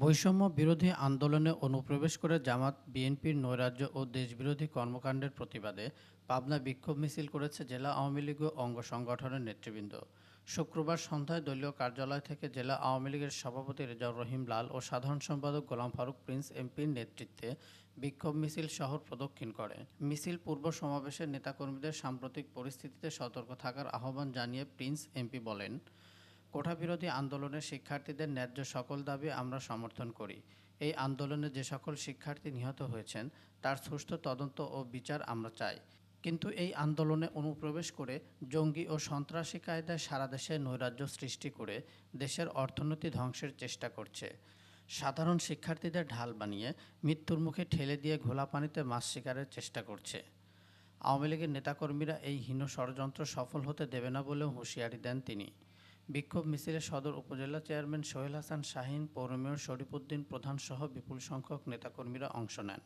বৈষম্য বিরোধী আন্দোলনে অনুপ্রবেশ করে জামাত, বিএনপির নৈরাজ্য ও দেশবিরোধী কর্মকাণ্ডের প্রতিবাদে পাবনা বিক্ষোভ মিছিল করেছে জেলা আওয়ামী লীগ ও অঙ্গ সংগঠনের নেতৃবৃন্দ। শুক্রবার সন্ধ্যায় দলীয় কার্যালয় থেকে জেলা আওয়ামী লীগের সভাপতি রেজাউর রহিম লাল ও সাধারণ সম্পাদক গোলাম ফারুক প্রিন্স এমপির নেতৃত্বে বিক্ষোভ মিছিল শহর প্রদক্ষিণ করে। মিছিল পূর্ব সমাবেশের নেতাকর্মীদের সাম্প্রতিক পরিস্থিতিতে সতর্ক থাকার আহ্বান জানিয়ে প্রিন্স এমপি বলেন কোঠাবিরোধী আন্দোলনে শিক্ষার্থীদের ন্যায্য সকল দাবি আমরা সমর্থন করি। এই আন্দোলনে যে সকল শিক্ষার্থী নিহত হয়েছেন, তার সুষ্ঠু তদন্ত ও বিচার আমরা চাই। কিন্তু এই আন্দোলনে অনুপ্রবেশ করে জঙ্গি ও সন্ত্রাসী কায়দায় সারা দেশে নৈরাজ্য সৃষ্টি করে দেশের অর্থনীতি ধ্বংসের চেষ্টা করছে। সাধারণ শিক্ষার্থীদের ঢাল বানিয়ে মৃত্যুর মুখে ঠেলে দিয়ে ঘোলা পানিতে মাছ শিকারের চেষ্টা করছে। আওয়ামী লীগের নেতাকর্মীরা এই হীন ষড়যন্ত্র সফল হতে দেবে না বলেও হুঁশিয়ারি দেন তিনি। বিক্ষোভ মিছিলে সদর উপজেলা চেয়ারম্যান সোহেল হাসান শাহীন, পৌর মেয়র শরীফুদ্দিন প্রধানসহ বিপুল সংখ্যক নেতাকর্মীরা অংশ নেন।